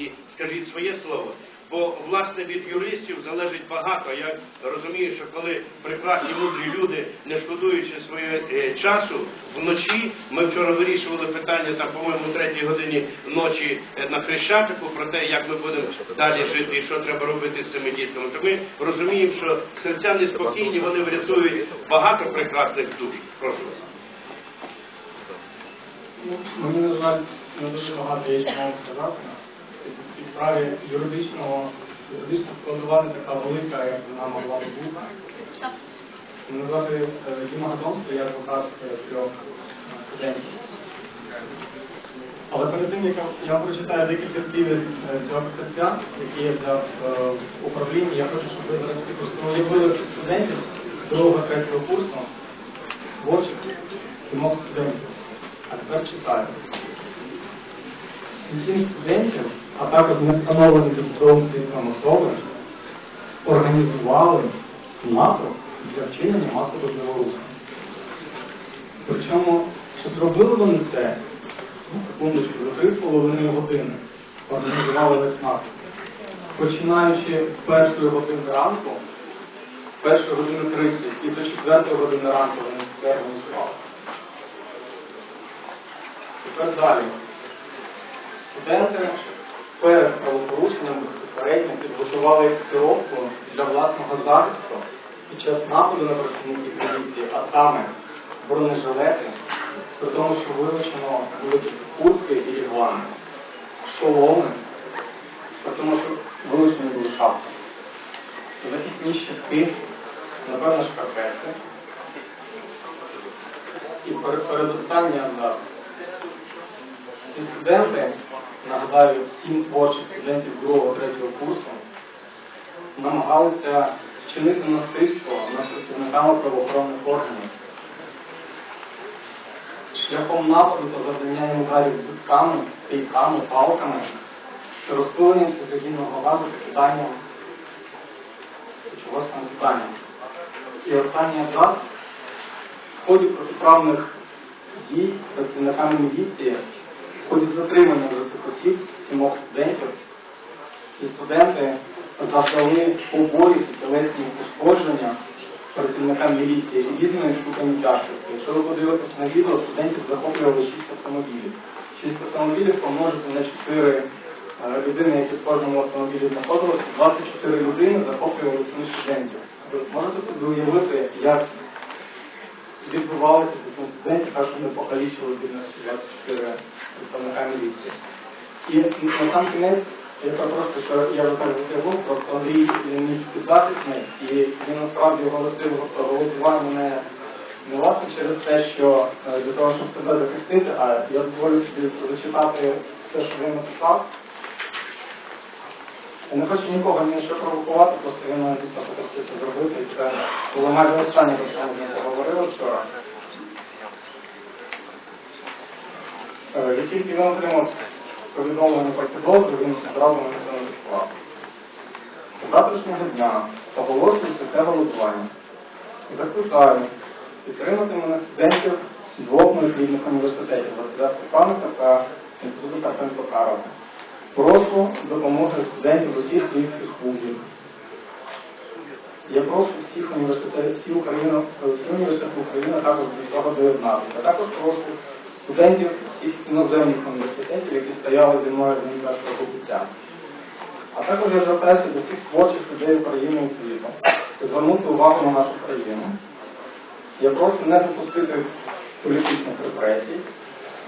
і скажіть своє слово. Бо власне від юристів залежить багато. Я розумію, що коли прекрасні мудрі люди, не шкодуючи своє е, часу, вночі ми вчора вирішували питання там, по-моєму, третій годині ночі е, на Хрещатику про те, як ми будемо далі жити і що треба робити з цими дітками. То ми розуміємо, що серця неспокійні, вони врятують багато прекрасних душ. Прошу вас. Мені, на жаль, не дуже багато є сказати. Справі юридичного, юридична складова не така велика, як вона могла б бути. Мене звати е, Діма Гадонський, я адвокат е, трьох е, студентів. Але перед тим, як я прочитаю декілька слів е, цього писаця, який я взяв е, в управлінні, я хочу, щоб ви зараз всі уявили студентів другого, третього курсу, творчих, сімох студентів. А тепер читаю. Сім студентів, а також не встановлені додатковим слідством особи, організували НАТО для вчинення масового заворушень. Причому, чи зробили вони це, ну, секундочку, за три з половиною години організували весь НАТО. Починаючи з першої години ранку, з першої години 30 і до четвертої години ранку вони це організували. Тепер далі. Студенти перед правопорушенням безпосередньо підготували екіпіровку для власного захисту під час нападу на працівників поліції, а саме бронежилети, при тому, що вилучено були куртки і реглани, шоломи, при тому, що вилучені були шапки, захисні щитки, напевно, шкарпетки. І перед- передостанній абзац. Ці студенти, нагадаю, сім творчих студентів другого, третього курсу, намагалися вчинити насильство над працівниками правоохоронних органів. Шляхом нападу та завдання їм ударів битками, пійками, палками, розпиленням сльозогінного газу та киданням чогось там киданням. І останній абзац в ході протиправних дій працівниками міліції в ході затримання осіб, сімох студентів, ці студенти завдали побої тілесні пошкодження працівникам міліції різною ступені тяжкості. Якщо ви подивитесь на відео, студентів захоплювали 6 автомобілів. 6 автомобілів помножити на 4 е, людини, які в кожному автомобілі знаходилися, 24 людини захоплювали цих студентів. Ви можете собі уявити, як відбувалося цим студентів, що ми покалічили біля 24 представника міліції. І на сам кінець, я просто, що я вже так затягнув, просто Андрій мій підзахисний, і він насправді оголосив голосування мене не власне через те, що е, для того, щоб себе захистити, а я дозволю собі зачитати все, що він написав. Я не хочу нікого ні що провокувати, просто він мене дійсно попросив це зробити. І це було майже останнє, про що ми поговорили вчора. Е, тільки він отримав повідомлення про підозру, він одразу мене занотував. З завтрашнього дня оголошується це голодування. Закликаю підтримати мене студентів двох моїх рідних університетів Василя Степаника та Інституту Карпенко Карова. Прошу допомоги студентів усіх київських вузів. Я прошу всіх університетів, всі України, всі університети України також до цього доєднатися. Також прошу студентів всіх іноземних університетів, які стояли зі мною день першого побуття. А також я звертаюся до всіх творчих людей України і світу, звернути увагу на нашу країну. Я прошу не допустити політичних репресій,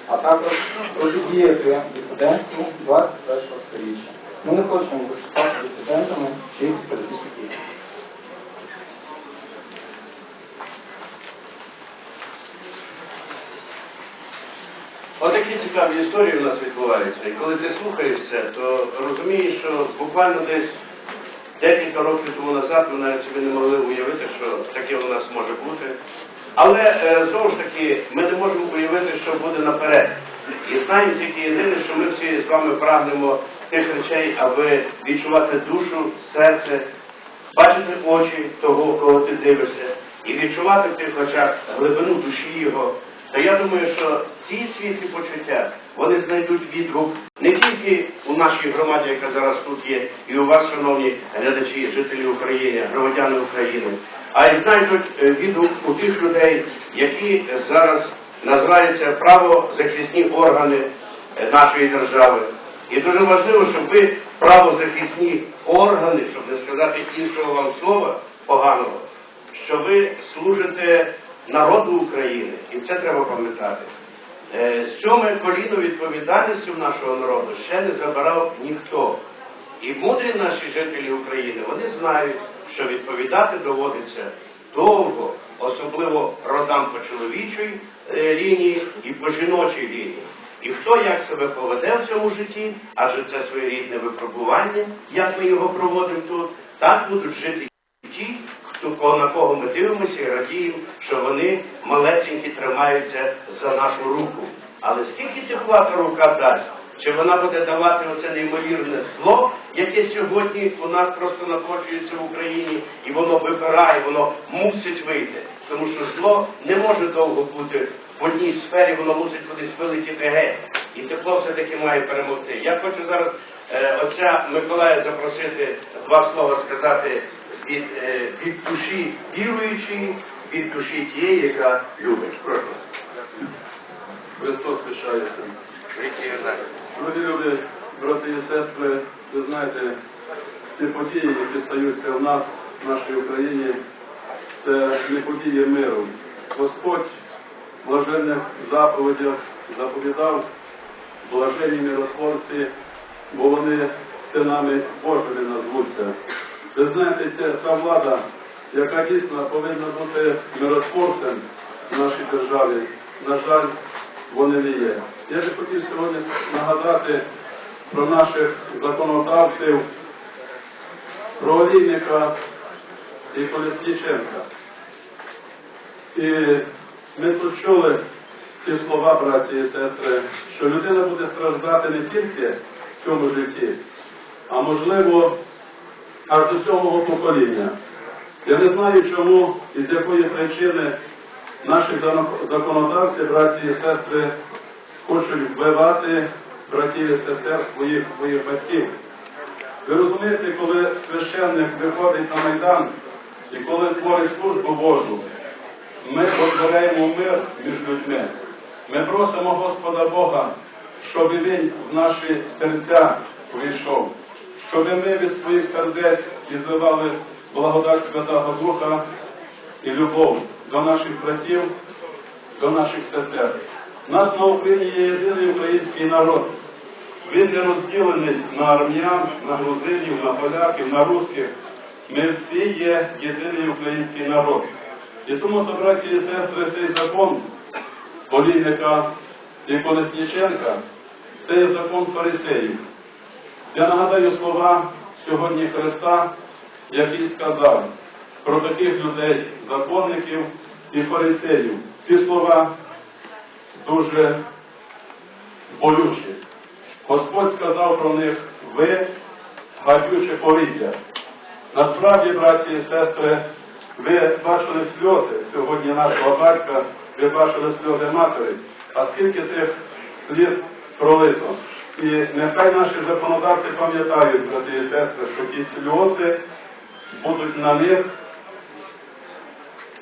а також протидіяти дисидентству 21 століття. Ми не хочемо виступати дисидентами чи політичних дій. Отакі цікаві історії у нас відбуваються. І коли ти слухаєш це, то розумієш, що буквально десь декілька років тому назад ми навіть собі не могли уявити, що таке у нас може бути. Але е, знову ж таки, ми не можемо уявити, що буде наперед. І знаємо тільки єдине, що ми всі з вами прагнемо тих речей, аби відчувати душу, серце, бачити очі того, кого ти дивишся, і відчувати в тих очах глибину душі його, то я думаю, що ці світлі почуття вони знайдуть відгук не тільки у нашій громаді, яка зараз тут є, і у вас, шановні глядачі, жителі України, громадяни України, а й знайдуть е, відгук у тих людей, які зараз називаються правозахисні органи е, нашої держави. І дуже важливо, щоб ви правозахисні органи, щоб не сказати іншого вам слова поганого, що ви служите народу України, і це треба пам'ятати. Е, Сьоме коліно відповідальністю нашого народу ще не забирав ніхто. І мудрі наші жителі України, вони знають, що відповідати доводиться довго, особливо родам по чоловічій е, лінії і по жіночій лінії. І хто як себе поведе в цьому житті, адже це своєрідне випробування, як ми його проводимо тут, так будуть жити ті, на кого ми дивимося і радіємо, що вони малесенькі тримаються за нашу руку. Але скільки тихлата рука дасть? Чи вона буде давати оце неймовірне зло, яке сьогодні у нас просто накочується в Україні, і воно вибирає, воно мусить вийти. Тому що зло не може довго бути в одній сфері, воно мусить кудись вилетіти геть. І тепло все-таки має перемогти. Я хочу зараз е, отця Миколая запросити два слова сказати від, е, від душі віруючої, від душі тієї, яка любить. Прошу. Христос пишається. Дорогі люди, брати і сестри, ви знаєте, ці події, які стаються в нас, в нашій Україні, це не події миру. Господь в блаженних заповідях заповідав блаженні миротворці, бо вони синами Божими назвуться. Ви знаєте, ця, ця влада, яка дійсно повинна бути миротворцем в нашій державі, на жаль, вони не є. Я би хотів сьогодні нагадати про наших законодавців, про Олійника і Колесніченка. І ми тут чули ці слова, браті і сестри, що людина буде страждати не тільки в цьому житті, а можливо аж до сьомого покоління. Я не знаю, чому і з якої причини наші законодавці, браті і сестри, хочуть вбивати братів і сестер своїх, своїх батьків. Ви розумієте, коли священник виходить на Майдан і коли творить службу Божу, ми витворяємо мир між людьми. Ми просимо Господа Бога, щоб Він в наші серця увійшов, щоб ми від своїх сердець відзивали благодать Святого Духа і любов до наших братів, до наших сестер. У нас на Україні є єдиний український народ. Він не розділений на армян, на грузинів, на поляків, на русських. Ми всі є єдиний український народ. І тому, то, браті і сестри, цей закон Олійника і Колесніченка, це є закон фарисеїв. Я нагадаю слова сьогодні Христа, який сказав про таких людей, законників і фарисеїв. Ці слова дуже болючі. Господь сказав про них, ви гадюче повітря. Насправді, браті і сестри, ви бачили сльози сьогодні нашого батька, ви бачили сльози матері, а скільки тих сліз пролито. І нехай наші законодавці пам'ятають, брати і сестри, що ті сльози будуть на них,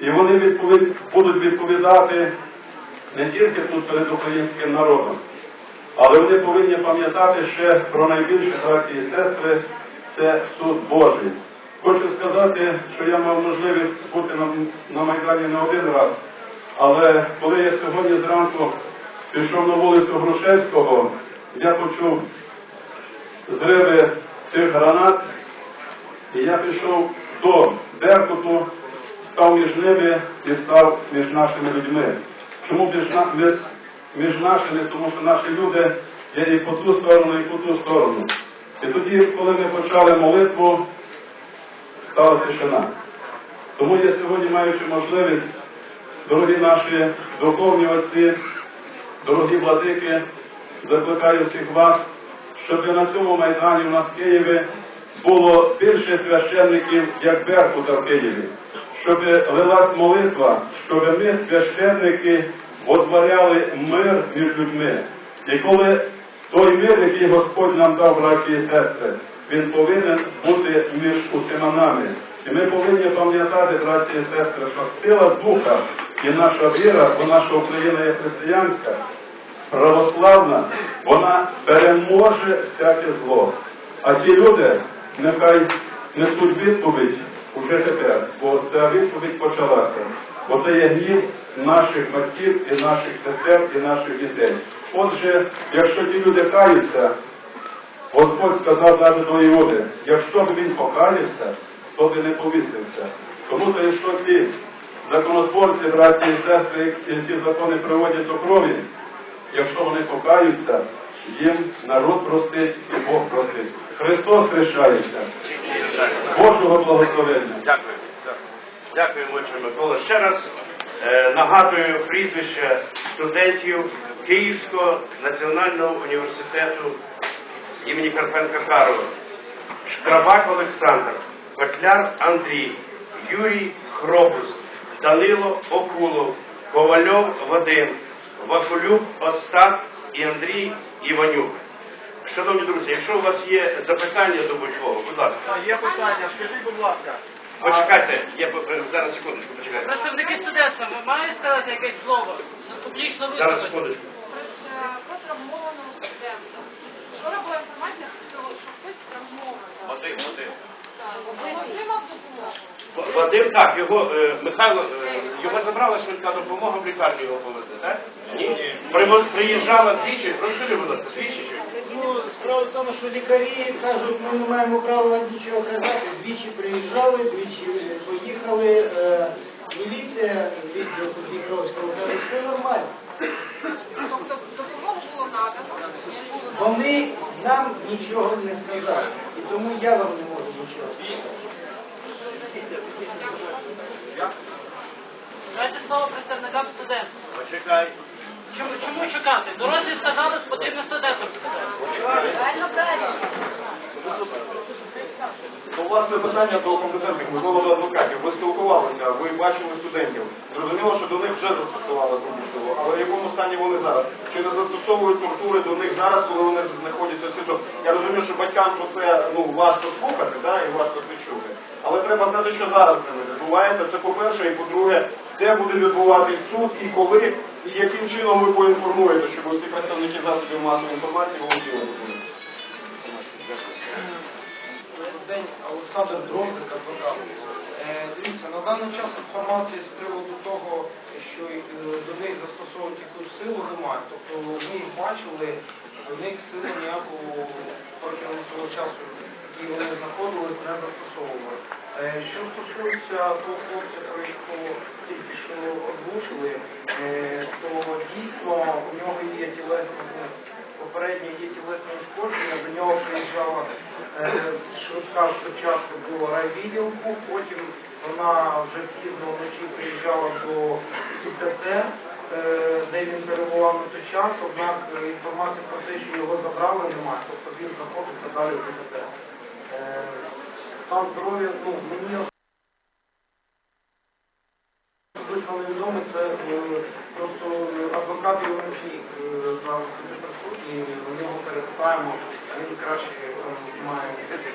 і вони відповід- будуть відповідати не тільки тут перед українським народом, але вони повинні пам'ятати ще про найбільше браті і сестри, це суд Божий. Хочу сказати, що я мав можливість бути на, на Майдані не один раз, але коли я сьогодні зранку пішов на вулицю Грушевського, я почув зриви цих гранат, і я пішов до Беркуту, став між ними і став між нашими людьми. Чому між, між, нашими? Тому що наші люди є і по ту сторону, і по ту сторону. І тоді, коли ми почали молитву, стала тишина. Тому я сьогодні, маючи можливість, дорогі наші духовні отці, дорогі владики, закликаю всіх вас, щоб на цьому майдані у нас в Києві було більше священників, як Беркута в Києві, щоб лилась молитва, щоб ми, священники, водворяли мир між людьми. І коли той мир, який Господь нам дав, браті і сестри, він повинен бути між усіма нами. І ми повинні пам'ятати, браті і сестри, що сила духа і наша віра, бо наша Україна є християнська, православна, вона переможе всяке зло. А ті люди нехай несуть відповідь уже тепер, бо ця відповідь почалася. Бо це є гнів наших батьків і наших сестер і наших дітей. Отже, якщо ті люди каються, Господь сказав навіть до Іуди, якщо б він покаявся, то би не повісився. Тому то, якщо ці законотворці, браті і сестри, і ці закони приводять до крові, якщо вони покаються, їм народ простить і Бог простить. Христос хрещається. Божого благословення. Дякую. Дякую, отче Микола. Ще раз е, нагадую прізвище студентів Київського національного університету імені Карпенка Карова. Шкрабак Олександр, Котляр Андрій, Юрій Хробус, Данило Окулов, Ковальов Вадим, Вакулюк Остап і Андрій Іванюк. Шановні друзі, якщо у вас є запитання до будь-кого, будь ласка. Є питання, скажіть, будь ласка. Почекайте, я е, зараз секундочку, почекайте. Представники студентства, ви маєте сказати якесь слово? Публічно Зараз секундочку. Про травмованого студента. Вчора була інформація, що хтось травмований. Вадим, Вадим. Вадим, так, його е, Михайло, е, його забрала швидка допомога в лікарню його повезли, так? Ні. Приїжджала двічі, розкажи, будь ласка, двічі чи? Ну, справа в тому, що лікарі кажуть, ми не маємо права нічого казати. Двічі приїжджали, двічі е, поїхали. Е, міліція, відділ Дніпровського каже, все нормально. Тобто допомогу було надано. Вони нам нічого не сказали. Тому я вам не можу нічого сказати. Дайте слово представникам студентів. Почекай. Чому, чому чекати? Дорослі сказали, що потрібно студентам сказати. Правильно, правильно. Ну, власне, питання до компетентних, можливо, до адвокатів. Ви спілкувалися, ви бачили студентів. Зрозуміло, що до них вже застосували силу, але в якому стані вони зараз? Чи не застосовують тортури до них зараз, коли вони знаходяться в СІЗО? Я розумію, що батькам про це ну, важко слухати, да, і важко це чути. Але треба знати, що зараз з ними відбувається. Це по-перше, і по-друге, де буде відбуватись суд і коли, і яким чином ви поінформуєте, щоб усі представники засобів масової інформації володіли день Олександр Дроздик, адвокат. Е, Дивіться, на даний час інформації з приводу того, що е, до них застосовують якусь силу, немає. Тобто ми їх бачили, до них силу ніякого протягом того часу, який вони знаходились, не застосовували. Е, Що стосується того хлопця, про якого тільки що озвучили, е, то дійсно у нього є тілесні попередньо є тілесне ушкодження, до нього приїжджала е, швидка спочатку до райвідділку, потім вона вже пізно вночі приїжджала до ІТТ, е, де він перебував на той час, однак е, інформації про те, що його забрали, немає. Тобто він знаходиться далі в ІТТ. Стан здоров'я, ну, мені Особисто невідомий, це е, просто адвокат і помічник е, зараз тут присутні, ми його перепитаємо, він краще е, має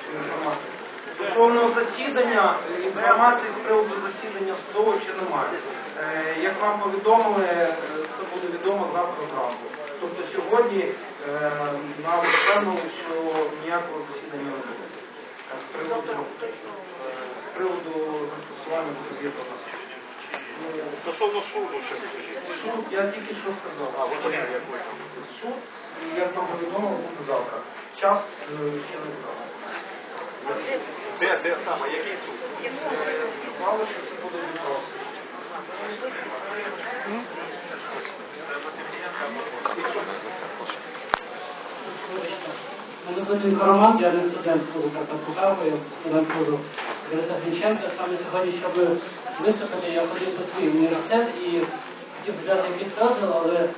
цю інформацію. Стосовно засідання, е, інформації з приводу засідання судового ще немає. Е, Як вам повідомили, е, це буде відомо завтра зранку. Тобто сьогодні е, нам впевнили, що ніякого засідання не буде. Е, З приводу, е, з приводу застосування заходу. Стосовно суду, що скажіть. Суд, я тільки що сказав. А, знаєте, як ви? Суд, як вам повідомили, буде завтра. Час е, ще не знаю. Де, де саме, який суд? Сказали, що це буде Дніпровський. Мене звати Роман, я не студент я студент Бориса Грінченка. Саме сьогодні, щоб виступити, я ходив по свій університет і хотів взяти якийсь дозвіл, але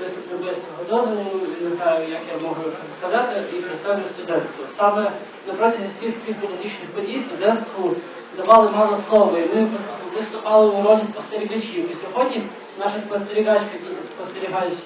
виступлю без цього дозволу, не знаю, як я можу сказати, і представлю студентство. Саме на протязі всіх цих політичних подій студентству давали мало слова, і ми виступали у ролі спостерігачів. І сьогодні наша спостерігачка, спостерігаюча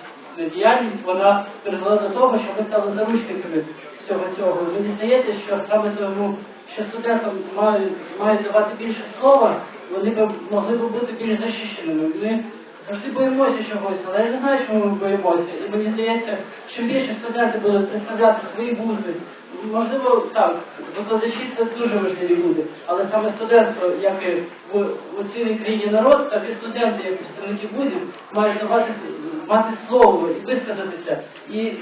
діяльність, вона призвела до того, що ми стали заручниками всього цього. Мені здається, що саме тому, що студентам мають, мають давати більше слова, вони б могли б бути більш захищеними. Ми завжди боїмося чогось, але я не знаю, чому ми боїмося. І мені здається, чим більше студенти будуть представляти свої вузи, можливо, так, викладачі це дуже важливі люди, але саме студентство, як і в, у цілій країні народ, так і студенти, як представники вузів, мають давати мати слово і висказатися. І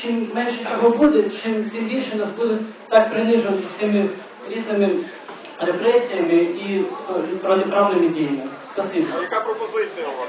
чим менше цього буде, чим тим більше нас будуть так принижувати цими різними репресіями і е, протиправними діями. Спасибо. А яка пропозиція у вас?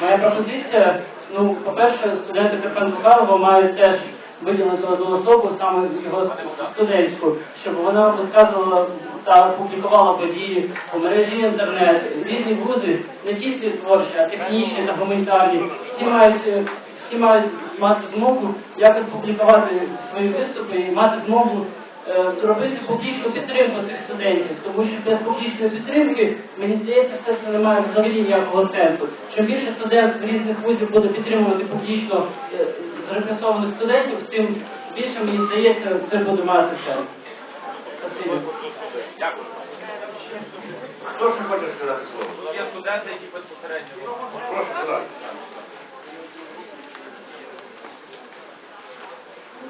Моя пропозиція, ну, по-перше, студенти Карпенко Карова мають теж виділити одну особу, саме його студентську, щоб вона висказувала та публікувала події у мережі інтернет. Різні вузи, не тільки творчі, а технічні та гуманітарні. Всі мають, е, всі мають мати змогу якось публікувати свої виступи і мати змогу е, робити публічну підтримку цих студентів, тому що без публічної підтримки, мені здається, все це не має взагалі ніякого сенсу. Чим більше студент з різних вузів буде підтримувати публічно е, зрепресованих студентів, тим більше, мені здається, це буде мати сенс. Спасибо. Дякую. Хто ще хоче сказати слово? Є студенти, які безпосередньо. Прошу сказати.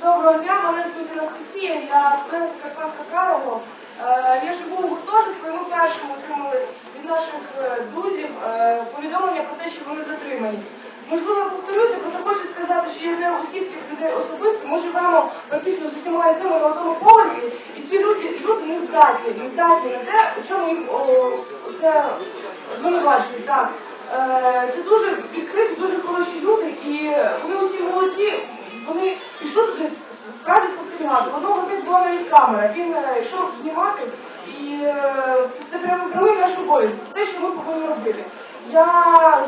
Доброго дня, мене звуть Анастасія, я студент Карпенка Карого. Е, Я живу у гуртожитку, і ми першому отримали від наших е, друзів е, повідомлення про те, що вони затримані. Можливо, я повторюся, проте хочу сказати, що я знаю усіх цих людей особисто. Ми живемо практично з усіма людьми на одному поверсі, і ці люди, люди не здатні, не здатні на те, у чому о, це звинувачують. Так. Це дуже відкриті, дуже хороші люди, і вони усі молоді, вони пішли туди справді спостерігати. З них була навіть камера, він е, йшов знімати, і е, це прямо прямий наш обов'язок, те, що ми повинні робити. Я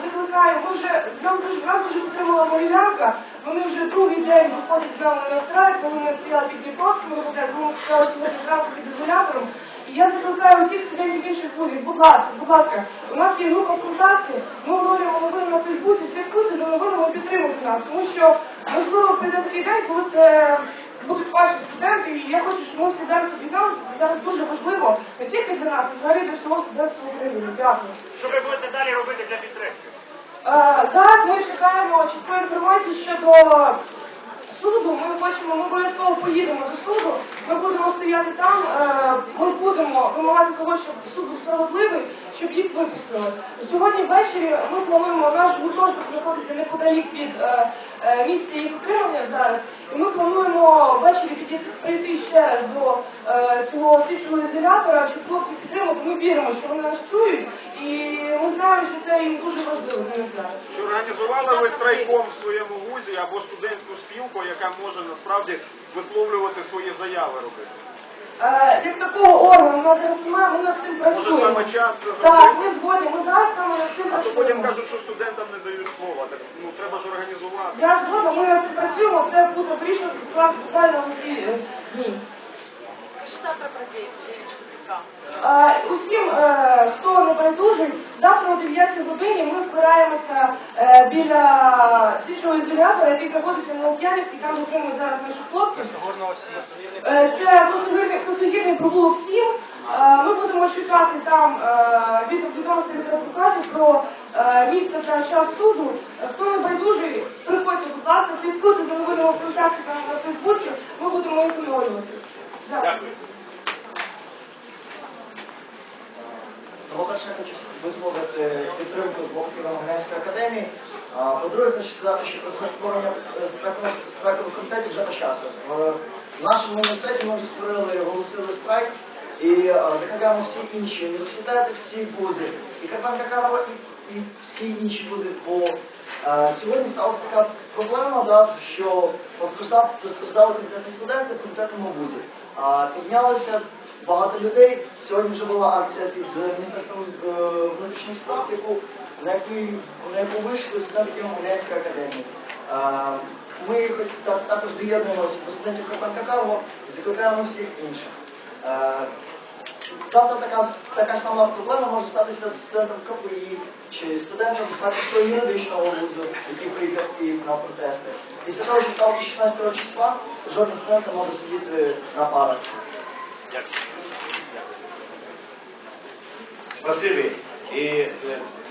закликаю, ми вже нам дуже нас дуже підтримала Молівянка, вони вже другий день виходять з нами на страйк, коли ми стояли під Дніпровським, ми ми стояли сьогодні зранку під ізолятором. Я закликаю усіх інших вузів, будь ласка, будь ласка, у нас є група ВКонтакті, ми оновлюємо новини на Фейсбуці, слідкуйте за новинами, підтримуйте нас, тому що можливо прийде такий день, коли це будуть ваші студенти, і я хочу, щоб ми всі зараз об'єдналися, це зараз дуже важливо, не тільки для нас, а взагалі для всього студентства України. Дякую. Що ви будете далі робити для підтримки? Е, Зараз ми чекаємо чіткої інформації щодо суду. Ми хочемо, ми обов'язково поїдемо до суду. Ми будемо стояти там. е, Ми будемо вимагати того, щоб суд був справедливий, щоб їх випустили. Сьогодні ввечері ми плануємо наш гуртожиток знаходиться неподалік від е, е, місця їх отримання зараз. І ми плануємо ввечері прийти ще раз до е, цього слідчого ізолятора, щоб хлопці підтримати. Ми віримо, що вони нас чують, і ми знаємо, що це їм дуже важливо. Знаю. Чи організували ви страйком в своєму вузі або студентську спілку, яка може насправді висловлювати свої заяви робити? Е, Як такого органу у нас ми над цим працюємо. Так, ми згодні, ми зараз саме над цим А то потім працюємо. кажуть, що студентам не дають слова. Так ну треба ж організувати. Я згодна, ми над цим працюємо, це буде вирішено буквально в ці дні. Е, Усім, е, хто не байдужий, завтра о 9 годині ми збираємося е, біля слідчого ізолятора, який знаходиться на Лук'янівській, там отримують зараз наші хлопці. Е, Це консулірний провулок 7. Е, Ми будемо чекати там е, від відомостей від адвокатів про е, місце та час суду. Хто не байдужий, приходьте, будь ласка, слідкуйте за новинами ВКонтакті та на Фейсбуці, ми будемо інформувати. Дякую. По-перше, я хочу висловити підтримку з боку Києво-Могилянської академії. По-друге, хочу сказати, що процес створення е, страйкових комітетів вже почався. В нашому університеті ми вже створили оголосили страйк і е, закликаємо всі інші університети, всі вузи, і Карпенка Карова, і, і всі інші вузи. Бо е, сьогодні сталася така проблема, да, що постраждали конкретні студенти в конкретному вузі. А, Піднялися багато людей. Сьогодні вже була акція під Міністерством внутрішніх справ, яку, на, яку, вийшли студенти Києво-Могилянської академії. Ми хоч також доєднуємося до студентів Карпенка Карго і закликаємо всіх інших. Завтра така, така сама проблема може статися з студентом КПІ чи студентом Харківського юридичного вузу, який приїхав в Київ на протести. Після того, що стало 16 числа, жоден студент не може сидіти на парах. Спасибі. І е,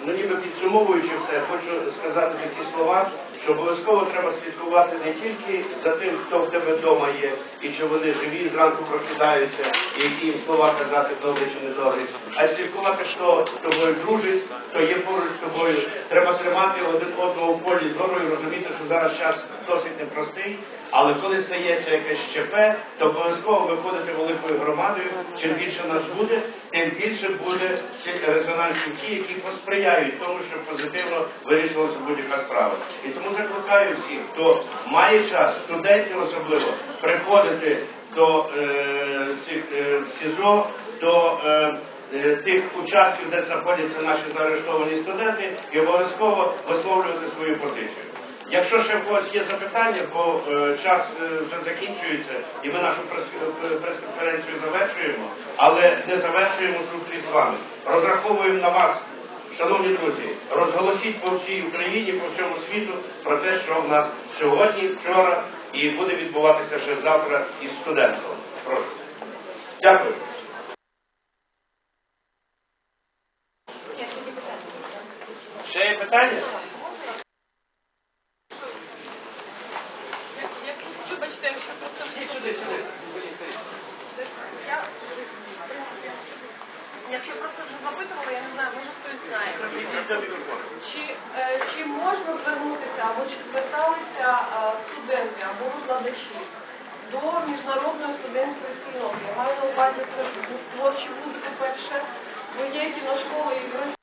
ну, ніби підсумовуючи все, хочу сказати такі слова, що обов'язково треба слідкувати не тільки за тим, хто в тебе вдома є, і чи вони живі, зранку прокидаються, і які їм слова казати добрі чи не добрі, а слідкувати, хто з тобою дружить, хто є поруч з тобою. Треба тримати один одного в полі зору і розуміти, що зараз час досить непростий, але коли стається якесь ЩП, то обов'язково виходити великою громадою. Чим більше нас буде, тим більше буде ці резонансні ті, які посприяють тому, щоб позитивно вирішувалася будь-яка справа. І тому закликаю всіх, хто має час, студентів особливо, приходити до е, цих е, СІЗО, до е, е, тих участків, де знаходяться наші заарештовані студенти, і обов'язково висловлювати свою позицію. Якщо ще в когось є запитання, бо е, час е, вже закінчується, і ми нашу е, прес-конференцію завершуємо, але не завершуємо зустріч з вами. Розраховуємо на вас, шановні друзі, розголосіть по всій Україні, по всьому світу про те, що в нас сьогодні, вчора і буде відбуватися ще завтра із студентством. Прошу. Дякую. Ще є питання? Вибачте, якщо просто Сюди, сюди. я якщо просто вже запитувала, я не знаю, може хтось знає. Чи, е, чи можна звернутися або чи зверталися е, студенти або викладачі до міжнародної студентської спільноти? Я маю на увазі творчі вузи, по-перше, бо є кіношколи і в.